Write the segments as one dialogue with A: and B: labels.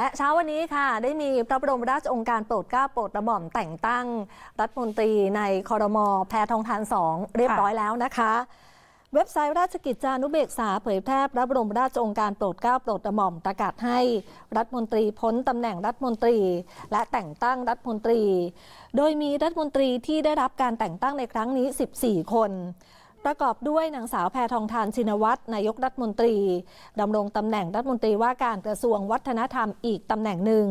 A: และเช้าวันนี้ค่ะ ได้มีพระบรมราชองการโปรดเกล้าโปรดกระหม่อมแต่งตั้ง รัฐมนตรีในคอรมอแพทองทานสองเรียบร้อยแล้วนะคะ เว็บไซต์ราชกิจจานุเบกษาเผยแพร่พระบรมราชองการโปรดเกล้าโปรดกระหม่อมประกาศให้รัฐมนตรีพ้นตำแหน่งรัฐมนตรี และแต่งตั้งรัฐมนตรี โดยมีรัฐมนตรีที่ได้รับการแต่งตั้งในครั้งนี้ 14 คน ประกอบด้วยนางสาวแพทองทานชินวัตรนายกรัฐมนตรีดำรงตำแหน่งรัฐมนตรีว่าการกระทรวงวัฒนธรรมอีกตำแหน่งหนึ่ง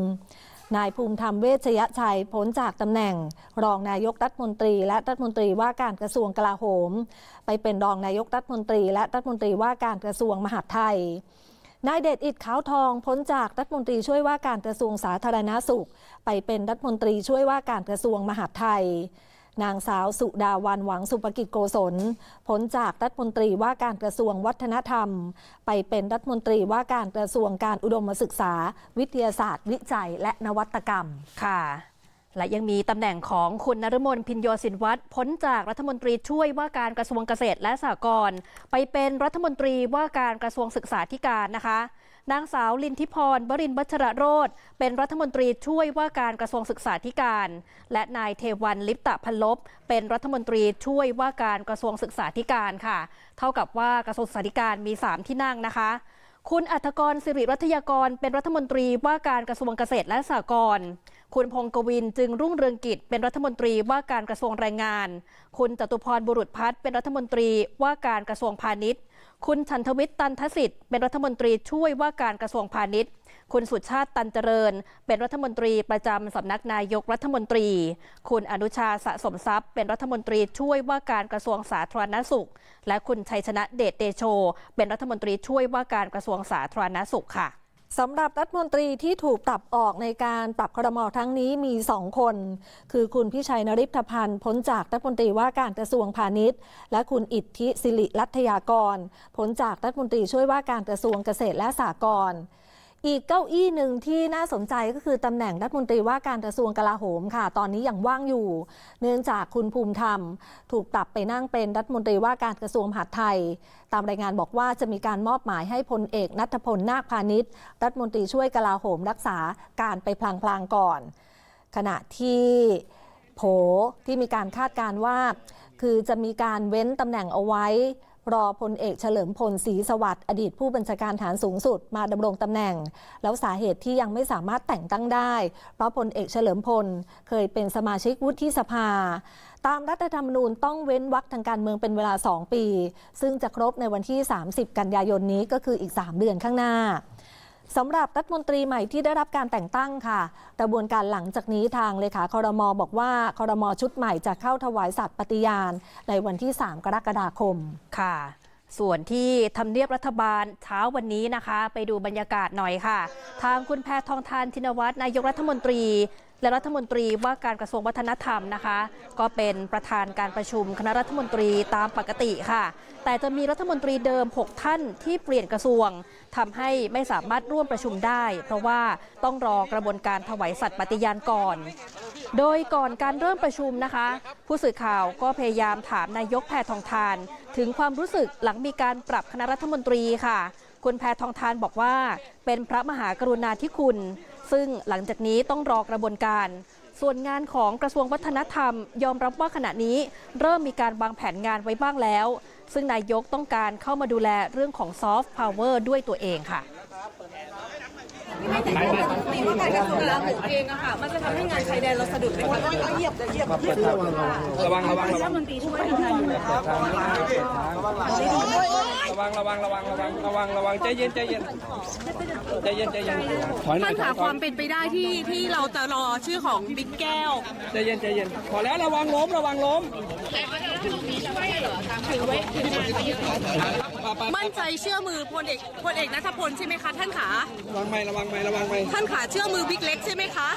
A: นายภูมิธรรมเวชยชัยพ้นจากตำแหน่ง รองนายกรัฐมนตรีและรัฐมนตรีว่าการกระทรวงกลาโหม ไปเป็นรองนายกรัฐมนตรีและรัฐมนตรีว่าการกระทรวงมหาดไทยนายเดชอิดขาวทองพ้นจากรัฐมนตรีช่วยว่าการกระทรวงสาธารณาสุข ไปเป็นรัฐมนตรีช่วยว่าการกระทรวงมหาดไทย นางสาวสุดาวันหวังสุภกิจโกศลผลจากรัฐมนตรีว่าการกระทรวงวัฒนธรรม ไปเป็นรัฐมนตรีว่าการกระทรวงการอุดมศึกษา วิทยาศาสตร์ วิจัย และนวัตกรรม
B: ค่ะ และยังมีตำแหน่งของคุณนรมนพินโยสินวัตรพ้นจากรัฐมนตรีช่วยว่าการกระทรวงเกษตรและสหกรณ์ไปเป็นรัฐมนตรีว่าการกระทรวงศึกษาธิการนะคะนางสาวลินทิพรบรินทร์วัชระโรธเป็นรัฐมนตรีช่วยว่าการกระทรวงศึกษาธิการ และนายเทวันลิปตะพันลบเป็นรัฐมนตรีช่วยว่าการกระทรวงศึกษาธิการค่ะ เท่ากับว่ากระทรวงศึกษาธิการมี 3 ที่นั่งนะคะคุณอัธกรสิริรัตยากรเป็นรัฐมนตรีว่าการกระทรวงเกษตรและสหกรณ์ คุณพงศ์กวินจึงรุ่งเรืองกิจเป็นรัฐมนตรีว่าการกระทรวงแรงงาน คุณจตุพรบุรุษพัฒน์เป็นรัฐมนตรีว่าการกระทรวงพาณิชย์ คุณชันทวิทย์ตันทสิทธิ์เป็นรัฐมนตรีช่วยว่าการกระทรวงพาณิชย์ คุณสุชาติตันเจริญ เป็นรัฐมนตรีประจำสำนักนายกรัฐมนตรี คุณอนุชาสะสมทรัพย์ เป็นรัฐมนตรีช่วยว่าการกระทรวงสาธารณสุข และคุณชัยชนะเดชเตโช เป็นรัฐมนตรีช่วยว่าการกระทรวงสาธารณสุขค่ะ
A: สำหรับรัฐมนตรีที่ถูกปรับออกในการปรับครมอทั้งนี้มีสองคน คือคุณพิชัยนริพพันธ์พ้นจากรัฐมนตรีว่าการกระทรวงพาณิชย์ และคุณอิทธิศิริรัตยากรพ้นจากรัฐมนตรีช่วยว่าการกระทรวงเกษตรและสหกรณ์ อีกเก้าอี้หนึ่งที่น่าสนใจก็คือตำแหน่งรัฐมนตรีว่าการกระทรวงกลาโหมค่ะ ตอนนี้ยังว่างอยู่ เนื่องจากคุณภูมิธรรม ถูกปรับไปนั่งเป็นรัฐมนตรีว่าการกระทรวงมหาดไทย ตามรายงานบอกว่าจะมีการมอบหมายให้พลเอกนัทพลนาคพาณิชย์รัฐมนตรีช่วยกลาโหมรักษาการไปพลางๆก่อน ขณะที่โผที่มีการคาดการณ์ว่า คือจะมีการเว้นตำแหน่งเอาไว้ รอพลเอกเฉลิมพลศรีสวัสดิ์อดีตผู้บัญชาการฐานสูงสุดมาดำรงตำแหน่ง แล้วสาเหตุที่ยังไม่สามารถแต่งตั้งได้ เพราะพลเอกเฉลิมพลเคยเป็นสมาชิกวุฒิสภา ตามรัฐธรรมนูญต้องเว้นวรรคทางการเมืองเป็นเวลา 2 ปี ซึ่งจะครบในวันที่ 30 กันยายนนี้ก็คืออีก 3 เดือนข้างหน้า สำหรับรัฐมนตรีใหม่ที่ได้รับการแต่งตั้งค่ะ กระบวนการหลังจากนี้ทางเลขาคอรมอบอกว่าคอรมอชุดใหม่จะเข้าถวายสัตย์ปฏิญาณ ในวันที่ 3 กรกฎาคม
B: ค่ะ ส่วนที่ทำเนียบรัฐบาลเช้าวันนี้นะคะ ไปดูบรรยากาศหน่อยค่ะ ทางคุณแพทองทานชินวัตรนายกรัฐมนตรี และรัฐมนตรีว่าการกระทรวงวัฒนธรรมนะคะ ก็เป็นประธานการประชุมคณะรัฐมนตรีตามปกติค่ะ แต่จะมีรัฐมนตรีเดิม 6 ท่านที่เปลี่ยนกระทรวงทำให้ไม่สามารถร่วมประชุมได้ เพราะว่าต้องรอกระบวนการถวายสัตย์ปฏิญาณก่อน โดยก่อนการเริ่มประชุมนะคะ ผู้สื่อข่าวก็พยายามถามนายกแพทองทาน ถึงความรู้สึกหลังมีการปรับคณะรัฐมนตรีค่ะ คุณแพทองทานบอกว่า เป็นพระมหากรุณาธิคุณ ซึ่งหลังจากนี้ต้องรอกระบวนการส่วนงานของกระทรวงวัฒนธรรม ยอมรับว่าขณะนี้เริ่มมีการวางแผนงานไว้บ้างแล้ว ซึ่งนายกต้องการเข้ามาดูแลเรื่องของซอฟต์พาวเวอร์ด้วยตัวเองค่ะ
C: ตีว่าการกระทรวงกลาโหมเองอะค่ะ มันจะทำให้งานชายแดนเราสะดุดไหมคะเหยียบเหยียบเหยียบ
D: ระวังระวังระวัง
C: มนตีช่วยทำงานอยู่แล้ว
D: ระวังระวังระวังระวังระวังระวังใจเย็นใจเย็นใจเย็นใจเย็นถอยหน่อ
C: ท่าย
D: ถอ
C: ค่ะ
D: ย
C: ความเป็นไปได้ที่ที่เราจะรอชื่อของบิ๊กแก้ว
D: ใจเย็นใจเย็นพอแล้วระวังล้มระวังล้ม
C: มั่ นใจเชื่อมือพลเอกพลเอกนัทพลใช่ไหมคะท่านขา
D: ระวังไม่ระวังไม่ระวังไม่
C: ท่านขาเชื่อมือบิ๊กเล็กใช่ไหมคะ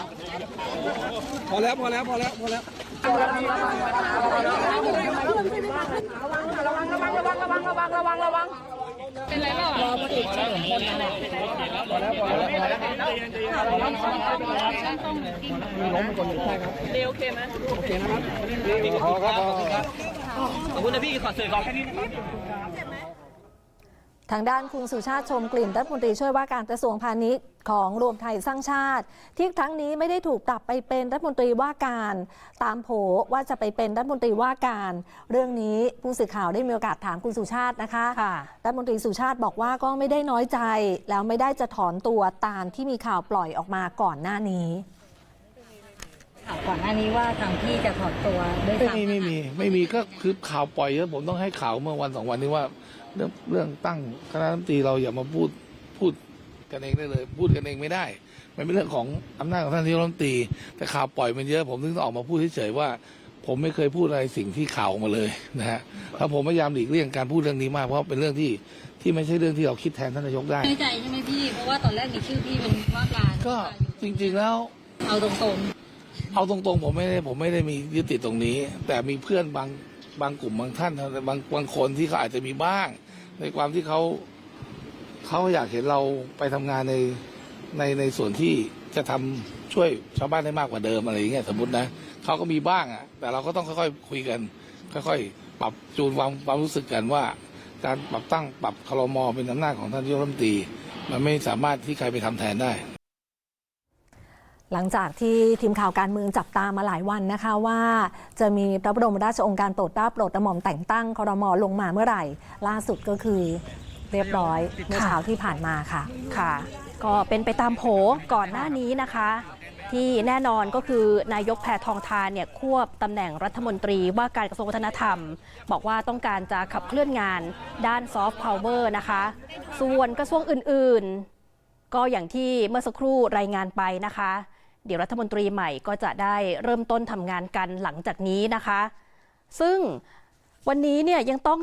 D: พอแล้วพอแล้วพอแล้วพอแล้ว
C: เร็วโอเคไหม
D: โอเคนะครับพอครับพอครับ
E: ขอบคุณนะพี่ขอสื่อก่อนแค่นี้นะครับ
A: ทางด้านคุณสุชาติชมกลิ่นรัฐมนตรีช่วยว่าการกระทรวงพาณิชย์ของรวมไทยสร้างชาติ ที่ครั้งนี้ไม่ได้ถูกปรับไปเป็นรัฐมนตรีว่าการ ตามโผว่าจะไปเป็นรัฐมนตรีว่าการ เรื่องนี้ผู้สื่อข่าวได้มีโอกาสถามคุณสุชาตินะคะ
B: ค่ะ
A: รัฐมนตรีสุชาติบอกว่าก็ไม่ได้น้อยใจ แล้วไม่ได้จะถอนตัวตามที่มีข่าวปล่อยออกมาก่อนหน้านี้
E: ข่าวก่อนหน้านี้ว่าทางพี่จะถอนตัวด้วย
F: ไม่
E: ซ้ำ
F: มีไม่มีไม่มีก็คือข่าวปล่อยแล้วผมต้องให้ข่าวเมื่อวันสองวันนี้ว่า เรื่องเรื่องตั้งคณะรัฐมนตรีเราอย่ามาพูดพูดกันเองได้เลย พูดกันเองไม่ได้ มันเป็นเรื่องของอำนาจของท่านนายกรัฐมนตรีแต่ข่าวปล่อยมันเยอะผมถึงต้องออกมาพูดเฉยๆว่า ผมไม่เคยพูดอะไรสิ่งที่ข่าวออกมาเลยนะฮะแล้วผมพยายามหลีกเลี่ยงการพูดเรื่องนี้มากเพราะเป็นเรื่องที่ที่ไม่ใช่เรื่องที่เราคิดแทนท่านนายกได้
E: น้อยใจใช่ไหมพี่ เพราะว่าตอนแรกมีชื่อพี่เป็นว่าการ
F: ก็จริงๆแล้ว
E: เอาตรง
F: เอาตรงๆ ผมไม่ได้ผมไม่ได้มียึดติดตรงนี้ แต่มีเพื่อนบางบางกลุ่มบางท่านบางบางคนที่เขาอาจจะมีบ้าง ในความที่เขาเขาอยากเห็นเราไปทำงานในในในส่วนที่จะทำช่วยชาวบ้านได้มากกว่าเดิมอะไรอย่างเงี้ยสมมตินะเขาก็มีบ้างอะ แต่เราก็ต้องค่อยๆคุยกัน ค่อยๆปรับจูนความความรู้สึกกันว่า การปรับตั้งปรับคลมอเป็นอำนาจของท่านนายกรัฐมนตรีมันไม่สามารถที่ใครไปทำแทนได้
A: หลังจากที่ทีมข่าวการเมืองจับตามาหลายวันนะคะว่า จะมีพระบรมราชองค์การโปรดเกล้าโปรดกระหม่อมแต่งตั้งคอรมอลงมาเมื่อไหร่ ล่าสุดก็คือเรียบร้อยเมื่อเช้าที่ผ่านมาค่ะ
B: ค่ะ ก็เป็นไปตามโผก่อนหน้านี้นะคะ ที่แน่นอนก็คือนายกแพทองทานเนี่ยควบตำแหน่งรัฐมนตรีว่าการกระทรวงวัฒนธรรม บอกว่าต้องการจะขับเคลื่อนงานด้านซอฟต์พาวเวอร์นะคะ ส่วนกระทรวงอื่นๆ ก็อย่างที่เมื่อสักครู่รายงานไปนะคะ เดี๋ยวรัฐมนตรีใหม่ก็จะได้เริ่มต้นทำงานกันหลังจากนี้นะคะ ซึ่งวันนี้เนี่ยยังต้อง